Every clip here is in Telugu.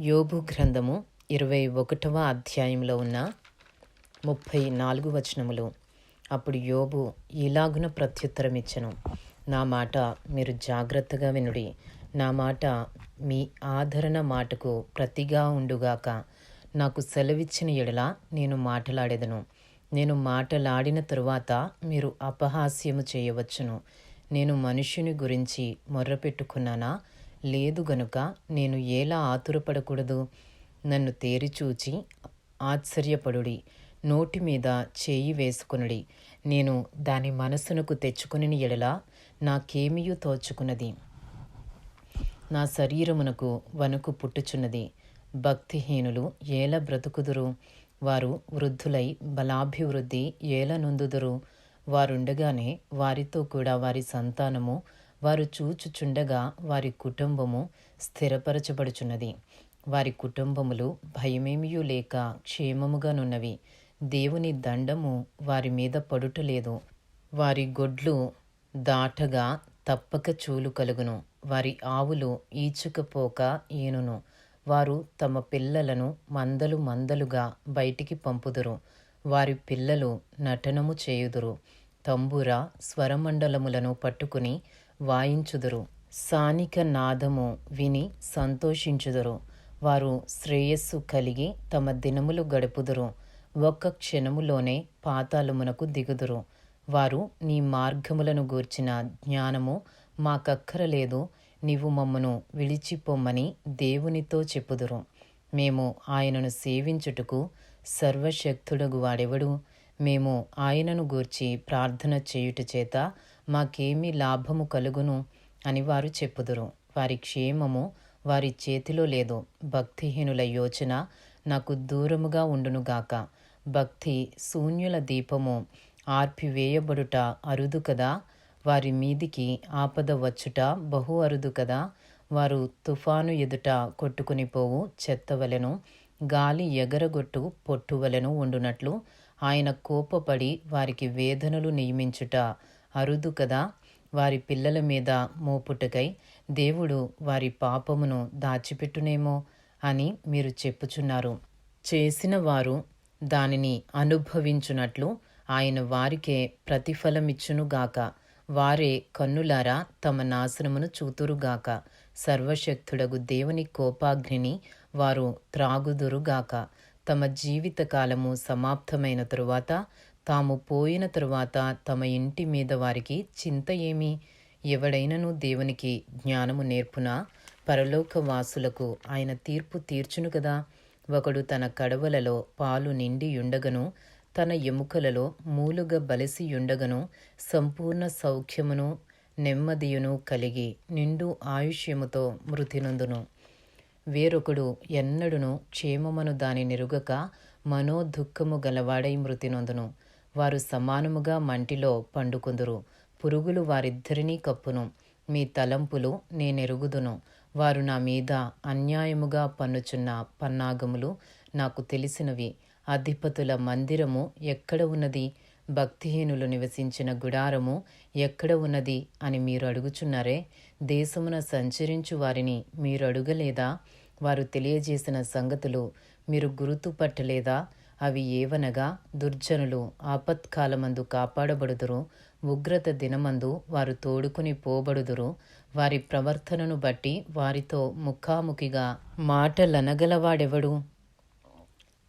యోబు గ్రంథము ఇరవై ఒకటవ అధ్యాయంలో ఉన్న ముప్పై నాలుగు వచనములు. అప్పుడు యోబు ఇలాగున ప్రత్యుత్తరం ఇచ్చను నా మాట మీరు జాగ్రత్తగా వినుడి. నా మాట మీ ఆదరణ మాటకు ప్రతిగా ఉండుగాక. నాకు సెలవిచ్చిన ఎడల నేను మాటలాడేదను. నేను మాటలాడిన తరువాత మీరు అపహాస్యము చేయవచ్చును. నేను మనుష్యుని గురించి మొర్రపెట్టుకున్నానా? లేదు గనుక నేను ఎలా ఆతురపడకూడదు? నన్ను తేరిచూచి ఆశ్చర్యపడుడి. నోటి మీద చేయి వేసుకునుడి. నేను దాని మనసునకు తెచ్చుకుని ఎడల నాకేమియూ తోచుకున్నది. నా శరీరమునకు వణుకు పుట్టుచున్నది. భక్తిహీనులు ఏల బ్రతుకుదురు? వారు వృద్ధులై బలాభివృద్ధి ఏల నొందుదురు? వారుండగానే వారితో కూడా వారి సంతానము వారు చూచుచుండగా వారి కుటుంబము స్థిరపరచబడుచున్నది. వారి కుటుంబములు భయమేమియూ లేక క్షేమముగానున్నవి. దేవుని దండము వారి మీద పడుటలేదు. వారి గొడ్లు దాటగా తప్పక చూలు కలుగును. వారి ఆవులు ఈచుకపోక ఈనును. వారు తమ పిల్లలను మందలు మందలుగా బయటికి పంపుదురు. వారి పిల్లలు నటనము చేయుదురు. తంబుర స్వరమండలములను పట్టుకుని వాయించుదురు. సానిక నాదము విని సంతోషించుదురు. వారు శ్రేయస్సు కలిగి తమ దినములు గడుపుదురు. ఒక్క క్షణములోనే పాతాళమునకు దిగుదురు. వారు నీ మార్గములను గూర్చిన జ్ఞానము మాకక్కరలేదు. నీవు మమ్మను విడిచిపోమ్మని దేవునితో చెప్పుదురు. మేము ఆయనను సేవించుటకు సర్వశక్తుడగు వాడెవడు? మేము ఆయనను గూర్చి ప్రార్థన చేయుట చేత మాకేమి లాభము కలుగును అని వారు చెప్పుదురు. వారి క్షేమము వారి చేతిలో లేదు. భక్తిహీనుల యోచన నాకు దూరముగా ఉండునుగాక భక్తి శూన్యుల దీపము ఆర్పివేయబడుట అరుదు కదా? వారి మీదికి ఆపద వచ్చుట బహు అరుదు కదా? వారు తుఫాను ఎదుట కొట్టుకుని పోవు చెత్తవలెను. గాలి ఎగరగొట్టు పొట్టువలెను ఉండునట్లు ఆయన కోపపడి వారికి వేదనలు నియమించుట అరుదు కదా? వారి పిల్లల మీద మోపుటకై దేవుడు వారి పాపమును దాచిపెట్టునేమో అని మీరు చెప్పుచున్నారు. చేసిన వారు దానిని అనుభవించునట్లు ఆయన వారికే ప్రతిఫలమిచ్చునుగాక. వారే కన్నులారా తమ నాశనమును చూతురుగాక. సర్వశక్తుడగు దేవుని కోపాగ్నిని వారు త్రాగుదురుగాక. తమ జీవితకాలము సమాప్తమైన తరువాత తాము పోయిన తరువాత తమ ఇంటి మీద వారికి చింత ఏమి? ఎవడైనను దేవునికి జ్ఞానము నేర్పునా? పరలోక వాసులకు ఆయన తీర్పు తీర్చును కదా. ఒకడు తన కడవలలో పాలు నిండి ఉండగను తన ఎముకలలో మూలుగ బలసియుండగను సంపూర్ణ సౌఖ్యమును నెమ్మదియును కలిగి నిండు ఆయుష్యముతో మృతినందును. వేరొకడు ఎన్నడును క్షేమమును దాని నిరుగక మనోదుఃఖము గలవాడై మృతినొందును. వారు సమానముగా మంటిలో పండుకుందురు. పురుగులు వారిద్దరినీ కప్పును. మీ తలంపులు నేనెరుగుదును. వారు నా మీద అన్యాయముగా పన్నుచున్న పన్నాగములు నాకు తెలిసినవి. అధిపతుల మందిరము ఎక్కడ ఉన్నది? భక్తిహీనులు నివసించిన గుడారము ఎక్కడ ఉన్నది అని మీరు అడుగుచున్నారే? దేశమున సంచరించు వారిని మీరు అడుగలేదా? వారు తెలియజేసిన సంగతులు మీరు గుర్తుపట్టలేదా? అవి ఏవనగా దుర్జనులు ఆపత్కాలమందు కాపాడబడుదురు ఉగ్రత దినమందు వారు తోడుకుని పోబడుదురు వారి ప్రవర్తనను బట్టి వారితో ముఖాముఖిగా మాటలనగలవాడెవడు?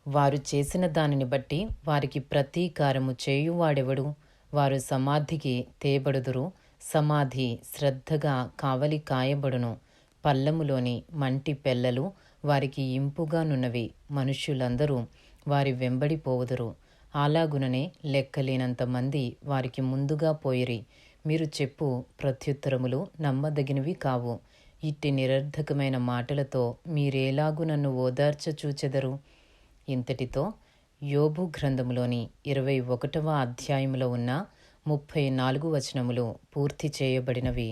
వారు చేసిన దానిని బట్టి వారికి ప్రతీకారము చేయువాడెవడు? వారు సమాధికి తేబడుదురు సమాధి శ్రద్ధగా కావలి కాయబడును. పల్లములోని మంటి పెల్లలు వారికి ఇంపుగానున్నవి మనుష్యులందరూ వారి వెంబడి పోవుదురు. అలాగుననే లెక్కలేనంతమంది వారికి ముందుగా పోయిరి. మీరు చెప్పు ప్రత్యుత్తరములు నమ్మదగినవి కావు. ఇట్టి నిరర్ధకమైన మాటలతో మీరేలాగు నన్ను ఓదార్చ చూచెదరు ఇంతటితో యోబు గ్రంథములోని ఇరవై ఒకటవ అధ్యాయములో ఉన్న ముప్పై నాలుగు వచనములు పూర్తి చేయబడినవి.